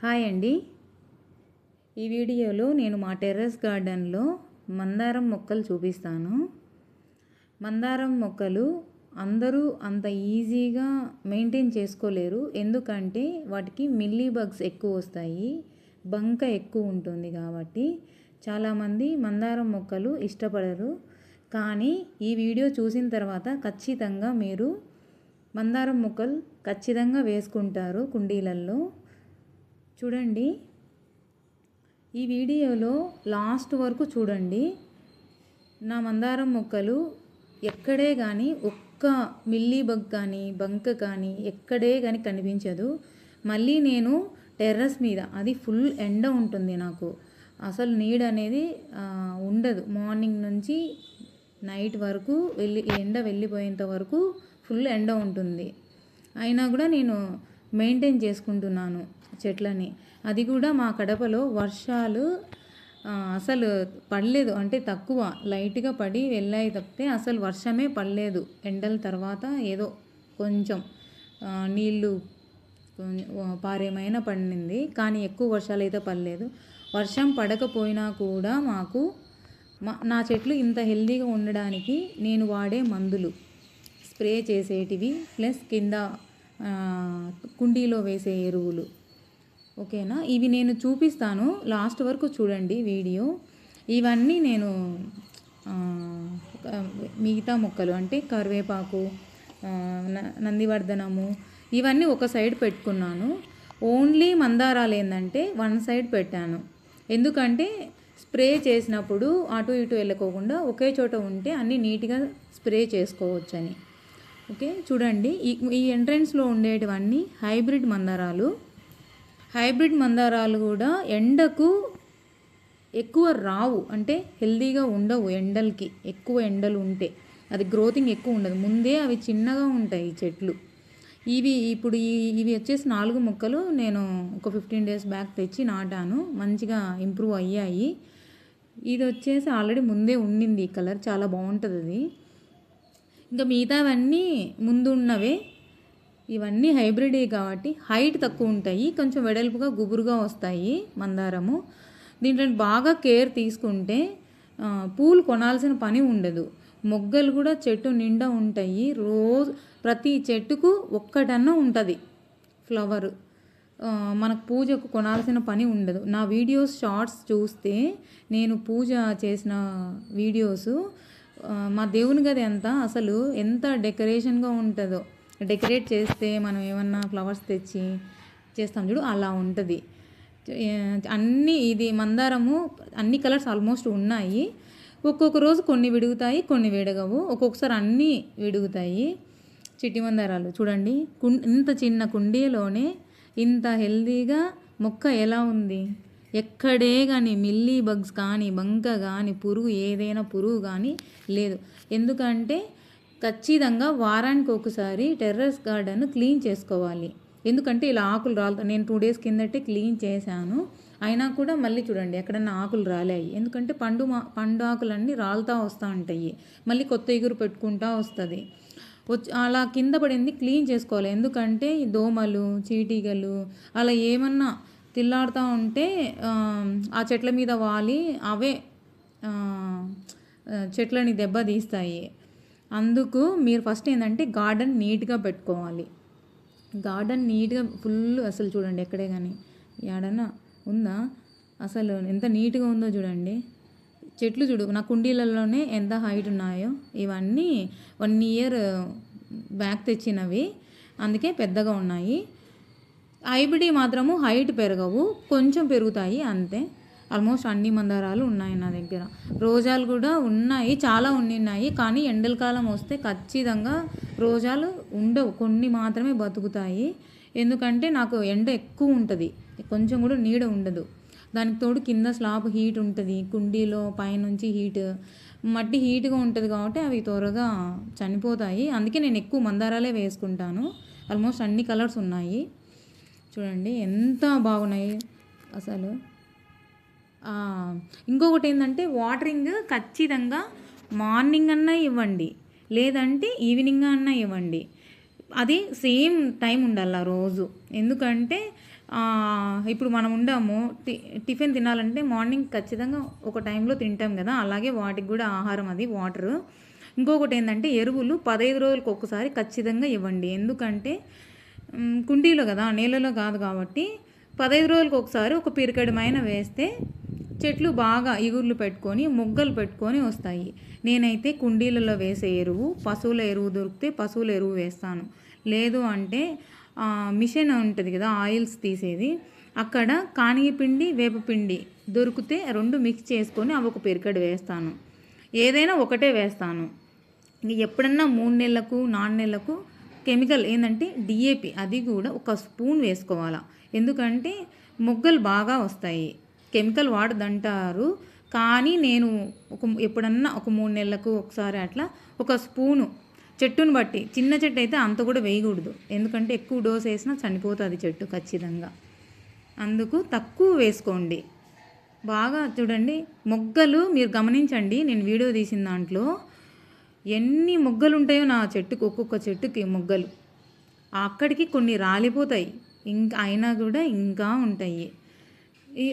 Hi అండి. ఈ వీడియోలో నేను మా టెర్రస్ గార్డెన్లో మందారం మొక్కలు చూపిస్తాను. మందారం మొక్కలు అందరూ అంత ఈజీగా మెయింటైన్ చేసుకోలేరు. ఎందుకంటే వాటికి మిల్లీ బగ్స్ ఎక్కువ వస్తాయి. బంక ఎక్కువ ఉంటుంది కాబట్టి చాలామంది మందారం మొక్కలు ఇష్టపడరు. కానీ ఈ వీడియో చూసిన తర్వాత ఖచ్చితంగా మీరు మందారం మొక్కలు ఖచ్చితంగా వేసుకుంటారు కుండీలల్లో చూడండి. ఈ వీడియోలో లాస్ట్ వరకు చూడండి. నా మందారం మొక్కలు ఎక్కడే కానీ ఒక్క మిల్లీ బగ్ కానీ బంక కానీ ఎక్కడే కానీ కనిపించదు. మళ్ళీ నేను టెర్రస్ మీద అది ఫుల్ ఎండ ఉంటుంది నాకు. అసలు నీడ అనేది ఉండదు. మార్నింగ్ నుంచి నైట్ వరకు వెళ్ళి ఎండ వెళ్ళిపోయేంత వరకు ఫుల్ ఎండ ఉంటుంది. అయినా కూడా నేను మెయింటైన్ చేసుకుంటున్నాను చెట్లని. అది కూడా మా కడపలో వర్షాలు అసలు పడలేదు. అంటే తక్కువ. లైట్గా పడి వెళ్ళాయి తప్పితే అసలు వర్షమే పడలేదు. ఎండల తర్వాత ఏదో కొంచెం నీళ్ళు పారేమైనా పడింది. కానీ ఎక్కువ వర్షాలు అయితే పడలేదు. వర్షం పడకపోయినా కూడా మాకు మా నా చెట్లు ఇంత హెల్దీగా ఉండడానికి నేను వాడే మందులు. స్ప్రే చేసేటివి. ప్లస్ కింద కుండీలో వేసే ఎరువులు. ఓకేనా? ఇవి నేను చూపిస్తాను. లాస్ట్ వరకు చూడండి వీడియో. ఇవన్నీ నేను మిగతా మొక్కలు అంటే కరివేపాకు నందివర్ధనము ఇవన్నీ ఒక సైడ్ పెట్టుకున్నాను. ఓన్లీ మందారాలు ఏంటంటే వన్ సైడ్ పెట్టాను. ఎందుకంటే స్ప్రే చేసినప్పుడు అటు ఇటు వెళ్ళకోకుండా ఒకే చోట ఉంటే అన్నీ నీట్గా స్ప్రే చేసుకోవచ్చని. ఓకే చూడండి. ఈ ఈ ఎంట్రన్స్లో ఉండేటివన్నీ హైబ్రిడ్ మందారాలు. హైబ్రిడ్ మందారాలు కూడా ఎండకు ఎక్కువ రావు. అంటే హెల్దీగా ఉండవు ఎండలకి. ఎక్కువ ఎండలు ఉంటే. అది గ్రోతింగ్ ఎక్కువ ఉండదు. ముందే అవి చిన్నగా ఉంటాయి చెట్లు. ఇవి ఇప్పుడు ఈ ఇవి వచ్చేసి నాలుగు మొక్కలు. నేను ఒక ఫిఫ్టీన్ డేస్ బ్యాక్ తెచ్చి నాటాను. మంచిగా ఇంప్రూవ్ అయ్యాయి. ఇది వచ్చేసి ఆల్రెడీ ముందే ఉండింది ఈ కలర్ చాలా బాగుంటుంది అది ఇంకా మిగతావన్నీ ముందు ఉన్నవే ఇవన్నీ హైబ్రిడే కాబట్టి హైట్ తక్కువ ఉంటాయి. కొంచెం వెడల్పుగా గుబురుగా వస్తాయి మందారము. దీంట్లో బాగా కేర్ తీసుకుంటే పూలు కొనాల్సిన పని ఉండదు. మొగ్గలు కూడా చెట్టు నిండా ఉంటాయి. రోజు ప్రతి చెట్టుకు ఒక్కటన్నా ఉంటుంది ఫ్లవర్. మనకు పూజకు కొనాల్సిన పని ఉండదు. నా వీడియోస్ షార్ట్స్ చూస్తే నేను పూజ చేసిన వీడియోస్ మా దేవుని గది ఎంత అసలు ఎంత డెకరేషన్గా ఉంటుందో. డెకరేట్ చేస్తే మనం ఏమన్నా ఫ్లవర్స్ తెచ్చి చేస్తాం చూడు అలా ఉంటుంది. అన్నీ ఇది మందారము అన్ని కలర్స్ ఆల్మోస్ట్ ఉన్నాయి. ఒక్కొక్క రోజు కొన్ని విడుగుతాయి కొన్ని విడగవు. ఒక్కొక్కసారి అన్నీ విడుగుతాయి. చిట్టి మందారాలు చూడండి. ఇంత చిన్న కుండీలోనే ఇంత హెల్దీగా మొక్క ఎలా ఉంది? ఎక్కడే కానీ మిల్లీ బగ్స్ కానీ బంక కానీ పురుగు ఏదైనా పురుగు కానీ లేదు. ఎందుకంటే ఖచ్చితంగా వారానికి ఒకసారి టెర్రస్ గార్డెన్ క్లీన్ చేసుకోవాలి. ఎందుకంటే ఇలా ఆకులు రాలుతా నేను టూ డేస్ కిందటే క్లీన్ చేశాను. అయినా కూడా మళ్ళీ చూడండి ఎక్కడన్నా ఆకులు రాలేయి. ఎందుకంటే పండు మా పండు ఆకులన్నీ రాలుతూ వస్తూ ఉంటాయి. మళ్ళీ కొత్త ఎగురు పెట్టుకుంటా వస్తుంది. వచ్చి అలా కింద పడింది క్లీన్ చేసుకోవాలి. ఎందుకంటే దోమలు చీటీగలు అలా ఏమన్నా తిల్లాడుతూ ఉంటే ఆ చెట్ల మీద వాలి అవే చెట్లని దెబ్బతీస్తాయి అందుకు మీరు ఫస్ట్ ఏంటంటే గార్డెన్ నీట్గా పెట్టుకోవాలి. గార్డెన్ నీట్గా ఫుల్ అసలు చూడండి ఎక్కడే కానీ ఏడన్నా ఉందా? అసలు ఎంత నీట్గా ఉందో చూడండి. చెట్లు చూడు నా కుండీలలోనే ఎంత హైట్ ఉన్నాయో ఇవన్నీ వన్ ఇయర్ బ్యాక్ తెచ్చినవి. అందుకే పెద్దగా ఉన్నాయి. ఐబిడి మాత్రము హైట్ పెరగవు కొంచెం పెరుగుతాయి అంతే. ఆల్మోస్ట్ అన్ని మందారాలు ఉన్నాయి నా దగ్గర. రోజాలు కూడా ఉన్నాయి చాలా ఉన్నాయి కానీ ఎండల కాలం వస్తే ఖచ్చితంగా రోజాలు ఉండవు. కొన్ని మాత్రమే బతుకుతాయి. ఎందుకంటే నాకు ఎండ ఎక్కువ ఉంటుంది. కొంచెం కూడా నీడ ఉండదు. దానికి తోడు కింద స్లాబ్ హీట్ ఉంటుంది. కుండీలో పైనుంచి హీట్ మట్టి హీట్గా ఉంటుంది కాబట్టి అవి త్వరగా చనిపోతాయి. అందుకే నేను ఎక్కువ మందారాలే వేసుకుంటాను. ఆల్మోస్ట్ అన్ని కలర్స్ ఉన్నాయి. చూడండి ఎంత బాగున్నాయి అసలు. ఇంకొకటి ఏంటంటే వాటరింగ్ ఖచ్చితంగా మార్నింగ్ అన్నా ఇవ్వండి లేదంటే ఈవినింగ్ అన్నా ఇవ్వండి. అది సేమ్ టైం ఉండాలి రోజు. ఎందుకంటే ఇప్పుడు మనం ఉండాము టి టిఫిన్ తినాలంటే మార్నింగ్ ఖచ్చితంగా ఒక టైంలో తింటాం కదా అలాగే వాటికి కూడా ఆహారం అది వాటరు. ఇంకొకటి ఏంటంటే ఎరువులు పదహైదు రోజులకు ఒక్కసారి ఖచ్చితంగా ఇవ్వండి. ఎందుకంటే కుండీలో కదా నీళ్ళలో కాదు కాబట్టి పదహైదు రోజులకు ఒకసారి ఒక పిరికడమైన వేస్తే చెట్లు బాగా ఇగుర్లు పెట్టుకొని మొగ్గలు పెట్టుకొని వస్తాయి. నేనైతే కుండీలలో వేసే ఎరువు పశువుల ఎరువు దొరికితే పశువుల ఎరువు వేస్తాను. లేదు అంటే మిషన్ ఉంటుంది కదా ఆయిల్స్ తీసేది. అక్కడ కానిగిపిండి వేపపిండి దొరికితే రెండు మిక్స్ చేసుకొని అవి ఒక పిరికడు వేస్తాను. ఏదైనా ఒకటే వేస్తాను. ఇంక ఎప్పుడన్నా మూడు నెలలకు నాలుగు నెలలకు కెమికల్ ఏంటంటే డిఏపి అది కూడా ఒక స్పూన్ వేసుకోవాలా. ఎందుకంటే మొగ్గలు బాగా వస్తాయి. కెమికల్ వాడదంటారు. కానీ నేను ఒక ఎప్పుడన్నా ఒక మూడు నెలలకు ఒకసారి అట్లా ఒక స్పూను చెట్టును బట్టి చిన్న చెట్టు అయితే అంత కూడా వేయకూడదు. ఎందుకంటే ఎక్కువ డోస్ వేసినా చనిపోతుంది చెట్టు ఖచ్చితంగా. అందుకు తక్కువ వేసుకోండి. బాగా చూడండి. మొగ్గలు మీరు గమనించండి. నేను వీడియో తీసిన దాంట్లో ఎన్ని మొగ్గలు ఉంటాయో నా చెట్టుకు ఒక్కొక్క చెట్టుకి మొగ్గలు. అక్కడికి కొన్ని రాలిపోతాయి. ఇంకా అయినా కూడా ఇంకా ఉంటాయి.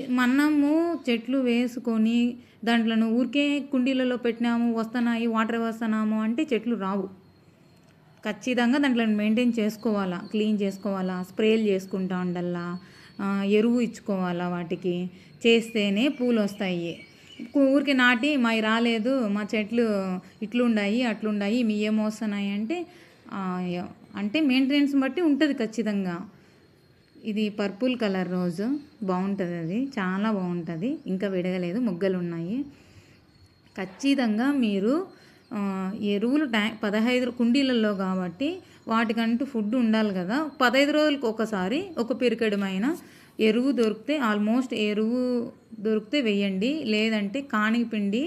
మనము చెట్లు వేసుకొని దాంట్లో ఊరికే కుండీలలో పెట్టినాము వస్తున్నాయి వాటర్ వస్తున్నాము అంటే చెట్లు రావు. ఖచ్చితంగా దాంట్లో మెయింటైన్ చేసుకోవాలా క్లీన్ చేసుకోవాలా స్ప్రేలు చేసుకుంటా ఉండల్లా ఎరువు ఇచ్చుకోవాలా వాటికి. చేస్తేనే పూలు వస్తాయి ఊరికే నాటి మావి రాలేదు మా చెట్లు ఇట్లుండాయి అట్లుండాయి మీ ఏం వస్తున్నాయి అంటే అంటే మెయింటెనెన్స్ బట్టి ఉంటుంది ఖచ్చితంగా. ఇది పర్పుల్ కలర్ రోజు బాగుంటుంది అది చాలా బాగుంటుంది ఇంకా విడగలేదు మొగ్గలు ఉన్నాయి ఖచ్చితంగా మీరు ఎరువులు టై పదహైదు కుండీలలో కాబట్టి వాటికంటూ ఫుడ్ ఉండాలి కదా పదహైదు రోజులకు ఒకసారి ఒక పిరికెడమైన ఎరువు దొరికితే ఆల్మోస్ట్ ఎరువు దొరికితే వేయండి. లేదంటే కాణిక పిండి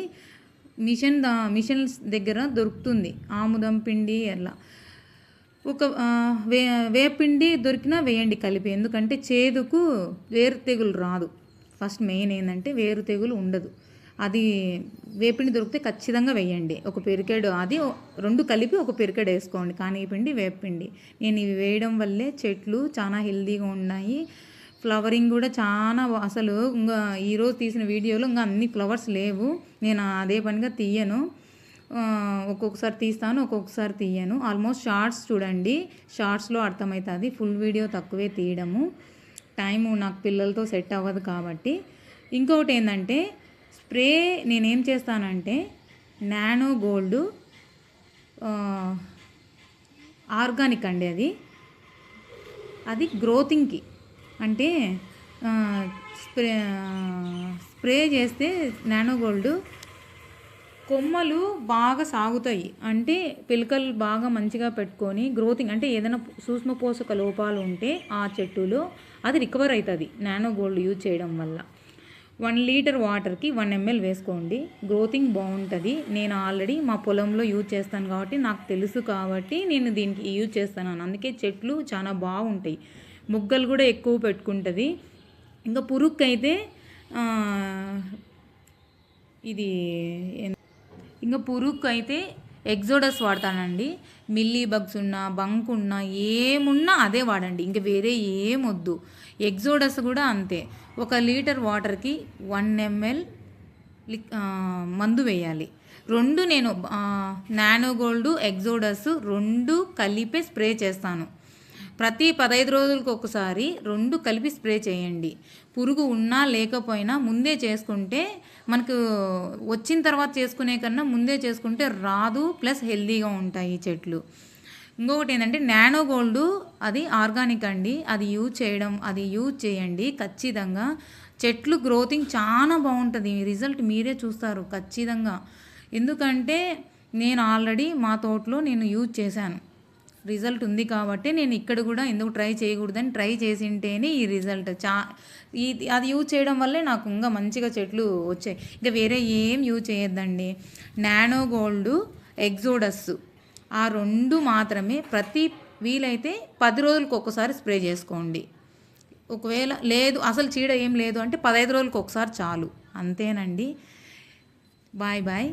మిషన్ దా మిషన్స్ దగ్గర దొరుకుతుంది. ఆముదం పిండి అలా ఒక వే వేపిండి దొరికినా వేయండి కలిపి. ఎందుకంటే చేదుకు వేరు తెగులు రాదు. ఫస్ట్ మెయిన్ ఏంటంటే వేరు తెగులు ఉండదు. అది వేపిండి దొరికితే ఖచ్చితంగా వేయండి. ఒక పెరికెడు అది రెండు కలిపి ఒక పెరికెడు వేసుకోండి. కానీ పిండి వేపిండి నేను ఇవి వేయడం వల్లే చెట్లు చాలా హెల్తీగా ఉన్నాయి. ఫ్లవరింగ్ కూడా చాలా అసలు ఇంకా ఈరోజు తీసిన వీడియోలో ఇంకా అన్ని ఫ్లవర్స్ లేవు. నేను అదే పనిగా తీయను. ఒక్కొక్కసారి తీస్తాను ఒక్కొక్కసారి తీయను. ఆల్మోస్ట్ షార్ట్స్ చూడండి. షార్ట్స్లో అర్థమవుతుంది ఫుల్ వీడియో తక్కువే తీయడము. టైము నాకు పిల్లలతో సెట్ అవ్వదు కాబట్టి. ఇంకొకటి ఏంటంటే స్ప్రే నేనేం చేస్తానంటే నానో గోల్డ్ ఆర్గానిక్ అండి అది. అది గ్రోతింగ్కి అంటే స్ప్రే స్ప్రే చేస్తే నానో గోల్డ్. కొమ్మలు బాగా సాగుతాయి. అంటే పిలకలు బాగా మంచిగా పెట్టుకొని గ్రోతింగ్ అంటే ఏదైనా సూక్ష్మ పోషక లోపాలు ఉంటే ఆ చెట్టులో అది రికవర్ అవుతుంది నానో గోల్డ్ యూజ్ చేయడం వల్ల. వన్ లీటర్ వాటర్కి వన్ ఎంఎల్ వేసుకోండి. గ్రోతింగ్ బాగుంటుంది. నేను ఆల్రెడీ మా పొలంలో యూజ్ చేస్తాను కాబట్టి నాకు తెలుసు కాబట్టి నేను దీనికి యూజ్ చేస్తున్నాను అందుకే చెట్లు చాలా బాగుంటాయి. మొగ్గలు కూడా ఎక్కువ పెట్టుకుంటుంది. ఇంకా పురుక్కు అయితే ఇది ఇంకా పురుక్కు అయితే ఎగ్జోడస్ వాడతానండి. మిల్లీ బగ్స్ ఉన్నా బంక్ ఉన్నా ఏమున్నా అదే వాడండి. ఇంకా వేరే ఏమొద్దు ఎగ్జోడస్ కూడా అంతే. ఒక లీటర్ వాటర్కి వన్ ఎంఎల్ లిక్ మందు వేయాలి. రెండు నేను నానోగోల్డ్ నానో గోల్డ్ ఎగ్జోడస్ రెండు కలిపే స్ప్రే చేస్తాను. ప్రతి పదహైదు రోజులకు ఒకసారి రెండు కలిపి స్ప్రే చేయండి. పురుగు ఉన్నా లేకపోయినా ముందే చేసుకుంటే మనకు వచ్చిన తర్వాత చేసుకునే కన్నా ముందే చేసుకుంటే రాదు ప్లస్ హెల్తీగా ఉంటాయి చెట్లు. ఇంకొకటి ఏంటంటే నానో గోల్డ్ అది ఆర్గానిక్ అండి. అది యూజ్ చేయడం అది యూజ్ చేయండి ఖచ్చితంగా. చెట్లు గ్రోతింగ్ చాలా బాగుంటుంది. రిజల్ట్ మీరే చూస్తారు ఖచ్చితంగా. ఎందుకంటే నేను ఆల్రెడీ మా తోటలో నేను యూజ్ చేశాను. రిజల్ట్ ఉంది కాబట్టి నేను ఇక్కడ కూడా ఎందుకు ట్రై చేయకూడదని ట్రై చేసింటేనే ఈ రిజల్ట్ చా ఈ అది యూజ్ చేయడం వల్లే నాకు ఇంకా మంచిగా చెట్లు వచ్చాయి. ఇంకా వేరే ఏం యూజ్ చేయొద్దండి. నానో గోల్డ్ ఎగ్జోడస్ ఆ రెండు మాత్రమే ప్రతి వీలైతే పది రోజులకు ఒకసారి స్ప్రే చేసుకోండి. ఒకవేళ లేదు అసలు చీడ ఏం లేదు అంటే పదహైదు రోజులకు ఒకసారి చాలు. అంతేనండి. Bye bye.